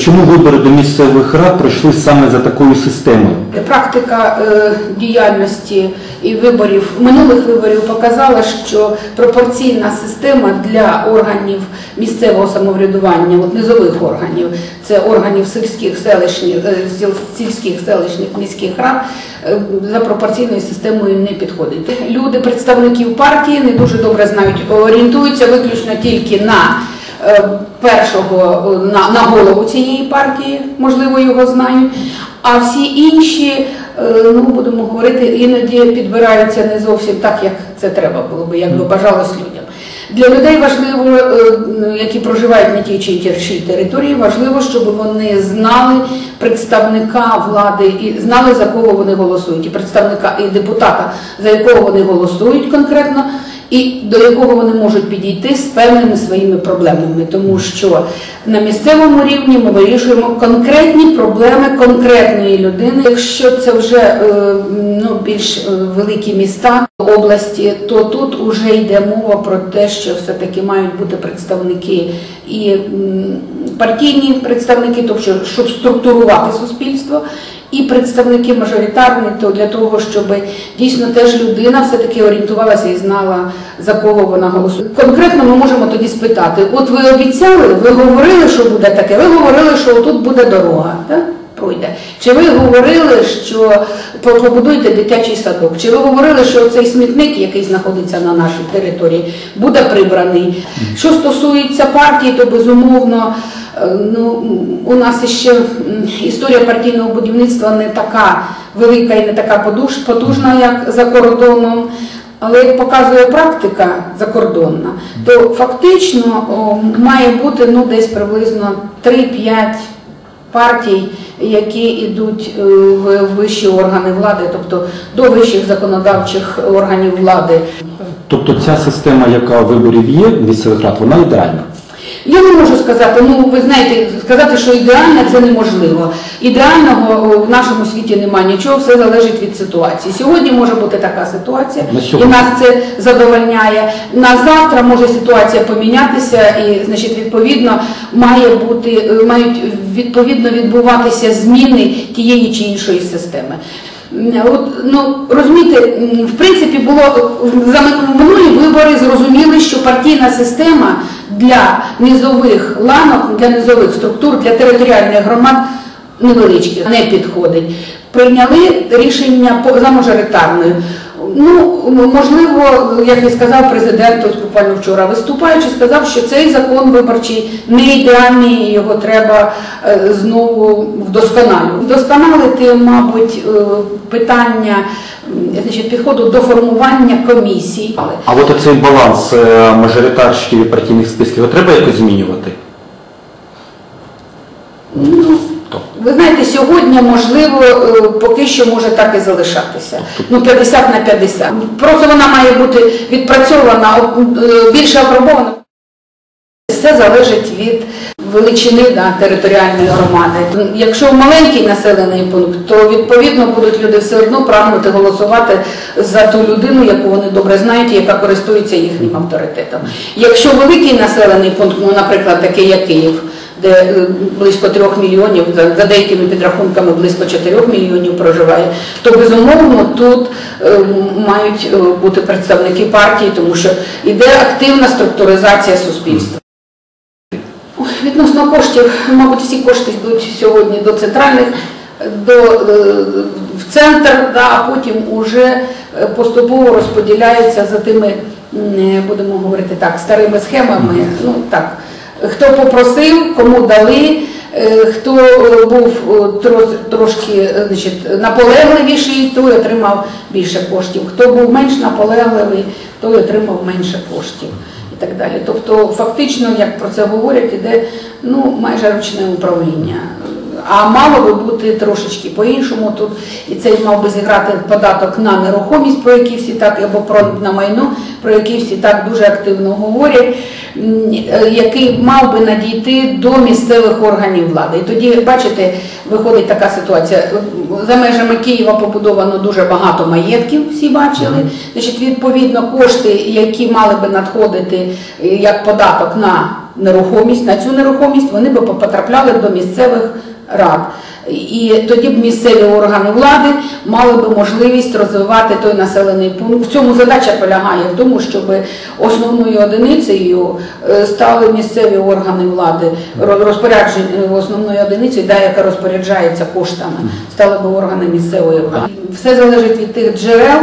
Чому вибори до місцевих рад пройшли саме за такою системою? Практика е, діяльності і виборів минулих виборів показала, що пропорційна система для органів місцевого самоврядування, от низових органів, це органів сільських селищних, е, сільських селищних міських рад, е, за пропорційною системою не підходить. Люди, представників партії, не дуже добре знають, орієнтуються виключно тільки на першого е, на, на голову цієї партії, можливо, його знають. А всі інші, е, ну будемо говорити, іноді підбираються не зовсім так, як це треба було би, як би бажалось людям. Для людей важливо, е, які проживають на тій чи іншій території, важливо, щоб вони знали представника влади і знали за кого вони голосують, і представника і депутата, за якого вони голосують конкретно, і до якого вони можуть підійти з певними своїми проблемами, тому що на місцевому рівні ми вирішуємо конкретні проблеми конкретної людини. Якщо це вже е, ну, більш е, великі міста області, то тут вже йде мова про те, що все-таки мають бути представники і партійні представники, тобто щоб структурувати суспільство. І представники мажоритарні, то для того, щоб дійсно теж людина все-таки орієнтувалася і знала, за кого вона голосує. Конкретно ми можемо тоді спитати: от ви обіцяли, ви говорили, що буде таке, ви говорили, що тут буде дорога. Так? Пройде. Чи ви говорили, що побудуйте дитячий садок? Чи ви говорили, що цей смітник, який знаходиться на нашій території, буде прибраний? Що стосується партії, то безумовно ну, у нас ще історія партійного будівництва не така велика і не така потужна, як за кордоном. Але як показує практика закордонна, то фактично має бути ну, десь приблизно 3-5 партій, які йдуть е, в вищі органи влади, тобто до вищих законодавчих органів влади. Тобто ця система, яка виборів є місцевих рад, вона ідеальна. Я не можу сказати, ну ви знаєте, сказати, що ідеально це неможливо. Ідеального в нашому світі немає нічого, все залежить від ситуації. Сьогодні може бути така ситуація, і нас це задовольняє. На завтра може ситуація помінятися, і значить, відповідно має бути мають відповідно відбуватися зміни тієї чи іншої системи. М, От, ну, розумієте, в принципі, було е, за минулі вибори зрозуміли, що партійна система для низових ланок, для низових структур, для територіальних громад невеличких не підходить. Прийняли рішення за мажоритарною. Ну, можливо, як і сказав президент, ось буквально вчора виступаючи, сказав, що цей закон виборчий не ідеальний, його треба е, знову вдосконалювати. Вдосконалити, мабуть, е, питання значить, підходу до формування комісій. А от оцей баланс е, мажоритарщиків і партійних списків треба якось змінювати? Ну, ви знаєте, сьогодні можливо е, поки що може так і залишатися. Ну 50 на 50. Просто вона має бути відпрацьована, е, більше апробована. Все залежить від величини да, територіальної громади. Якщо маленький населений пункт, то відповідно будуть люди все одно прагнути голосувати за ту людину, яку вони добре знають яка користується їхнім авторитетом. Якщо великий населений пункт, ну, наприклад, такий як Київ, де е, близько трьох мільйонів, за деякими підрахунками близько 4 мільйонів проживає, то безумовно тут е, мають е, бути представники партії, тому що йде активна структуризація суспільства. Відносно коштів, мабуть, всі кошти йдуть сьогодні до центральних, до, в центр, да, а потім уже поступово розподіляються за тими, будемо говорити так, старими схемами. Ну так, хто попросив, кому дали. е, Хто е, був е, трошки значить, наполегливіший, той отримав більше коштів. Хто був менш наполегливий, той отримав менше коштів і так далі. Тобто, фактично, як про це говорять, іде ну, майже ручне управління. А мало би бути трошечки по-іншому тут, і цей мав би зіграти податок на нерухомість, про який всі так, або про на майно, про який всі так дуже активно говорять, е, який мав би надійти до місцевих органів влади. І тоді, бачите, виходить така ситуація. За межами Києва побудовано дуже багато маєтків, всі бачили. Значить, відповідно, кошти, які мали би надходити е, як податок на нерухомість, на цю нерухомість, вони б потрапляли до місцевих рад. І тоді б місцеві органи влади мали б можливість розвивати той населений пункт. В цьому задача полягає в тому, щоб основною одиницею е, стали місцеві органи влади, Ро- розпоряджень е, основною одиницею, да, яка розпоряджається коштами, стали б органи місцевої влади. Все залежить від тих джерел,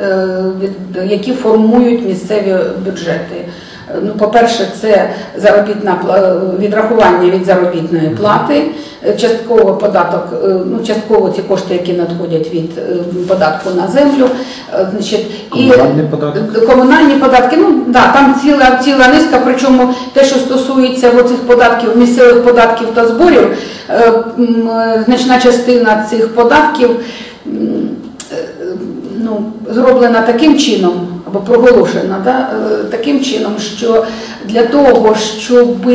е, які формують місцеві бюджети. Е, Ну, по-перше, це заробітна пла- відрахування від заробітної плати, е, частково податок, е, ну частково ці кошти, які надходять від е, податку на землю, е, значить, податок? Е, комунальні податки. Ну да, там ціла ціла низка. Причому те, що стосується оцих податків, місцевих податків та зборів, е, е, значна частина цих податків е, ну, зроблена таким чином або проголошена да, е, таким чином, що для того, щоб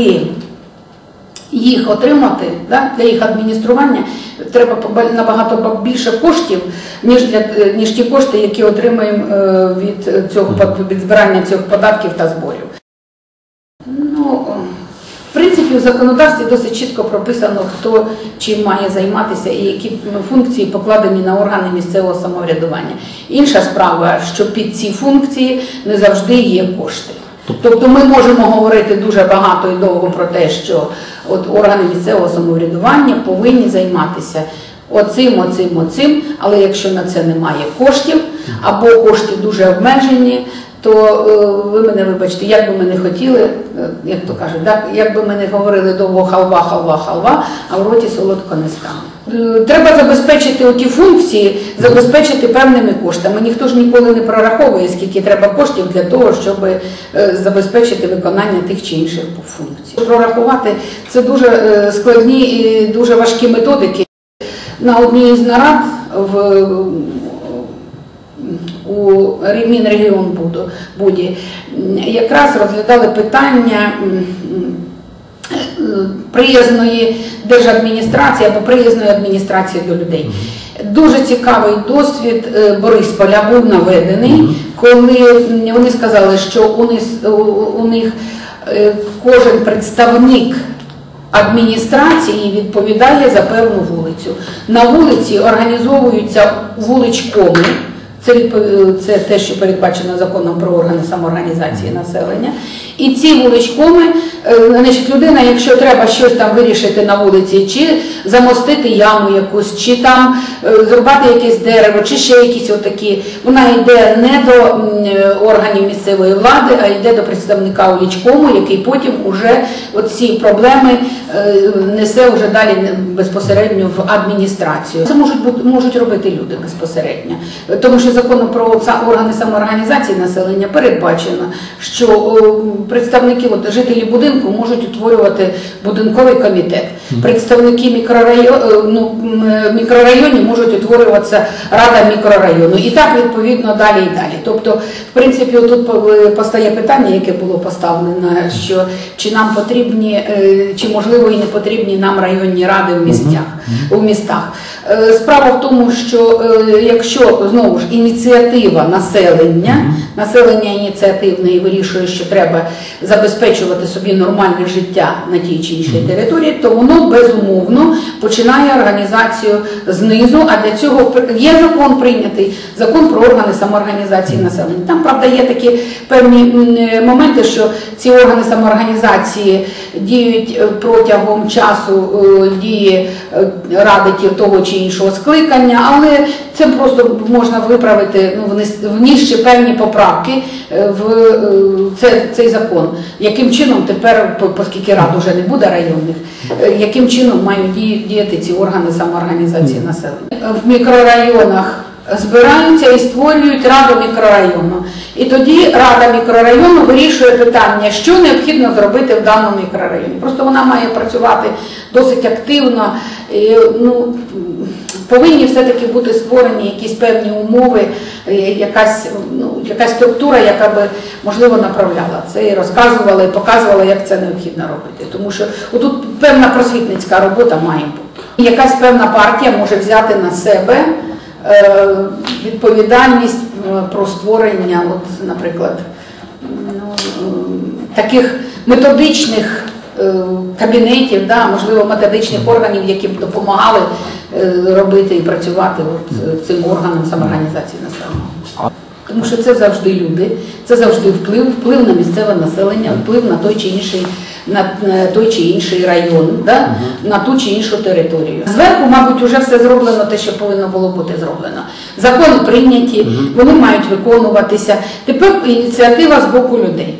їх отримати, да, для їх адміністрування треба набагато більше коштів, ніж, для, е, ніж ті кошти, які отримаємо е, від цього від збирання цих податків та зборів. Ну, в законодавстві досить чітко прописано, хто чим має займатися і які функції покладені на органи місцевого самоврядування. Інша справа, що під ці функції не завжди є кошти. Тобто ми можемо говорити дуже багато і довго про те, що от органи місцевого самоврядування повинні займатися оцим, оцим, оцим, але якщо на це немає коштів або кошти дуже обмежені, то е, ви мене вибачте, як би ми не хотіли, е, як то кажуть, так, як би ми не говорили довго халва, халва, халва, а в роті солодко не стане. Е, Треба забезпечити оті функції, забезпечити певними коштами. Ніхто ж ніколи не прораховує, скільки треба коштів для того, щоб забезпечити виконання тих чи інших функцій. Прорахувати це дуже складні і дуже важкі методики. На одній із нарад в у Мінрегіонбуду Буді якраз розглядали питання е, приязної держадміністрації або приязної адміністрації до людей. Дуже цікавий досвід е, Борисполя був наведений, коли вони сказали, що у них, у них е, кожен представник адміністрації відповідає за певну вулицю. На вулиці організовуються вуличкоми. Це, це те, що передбачено законом про органи самоорганізації населення. І ці вуличкоми, е, значить, людина, якщо треба щось там вирішити на вулиці, чи замостити яму якусь, чи там е, зрубати якесь дерево, чи ще якісь отакі, вона йде не до е, органів місцевої влади, а йде до представника улічкому, який потім уже ці проблеми несе вже далі безпосередньо в адміністрацію. Це можуть можуть робити люди безпосередньо, тому що законом про органи самоорганізації населення передбачено, що представники от, жителі будинку можуть утворювати будинковий комітет. Представники мікрорайону ну, е, мікрорайонів можуть утворюватися рада мікрорайону. І так відповідно далі і далі. Тобто, в принципі, тут по- постає питання, яке було поставлено, що чи нам потрібні, е, чи можливо і не потрібні нам районні ради в містах. У містах. Е, Справа в тому, що е, якщо знову ж ініціатива населення, населення ініціативне і вирішує, що треба забезпечувати собі нормальне життя на тій чи іншій території, то воно безумовно починає організацію знизу. А для цього є закон прийнятий, закон про органи самоорганізації населення. Там правда є такі певні е, моменти, що ці органи самоорганізації діють протягом часу дії ради того чи іншого скликання, але це просто можна виправити, ну, внести- внісши певні поправки е, в е, це- цей закон. Яким чином тепер, оскільки рад уже не буде районних, е, яким чином мають діяти ці органи самоорганізації населення? В мікрорайонах збираються і створюють раду мікрорайону. І тоді рада мікрорайону вирішує питання, що необхідно зробити в даному мікрорайоні. Просто вона має працювати досить активно. І, ну, повинні все-таки бути створені якісь певні умови, е, якась, ну, якась структура, яка би можливо направляла це і розказувала, і показувала, як це необхідно робити. Тому що тут певна просвітницька робота має бути. Якась певна партія може взяти на себе відповідальність е, про створення, от, наприклад, ну, таких методичних е, кабінетів, да, можливо, методичних органів, які б допомагали е, робити і працювати от, е, цим органам самоорганізації населення. Тому що це завжди люди, це завжди вплив, вплив на місцеве населення, вплив на той чи інший, на, той чи інший район, да? на ту чи іншу територію. Зверху, мабуть, вже все зроблено те, що повинно було бути зроблено. Закони прийняті, вони мають виконуватися. Тепер ініціатива з боку людей.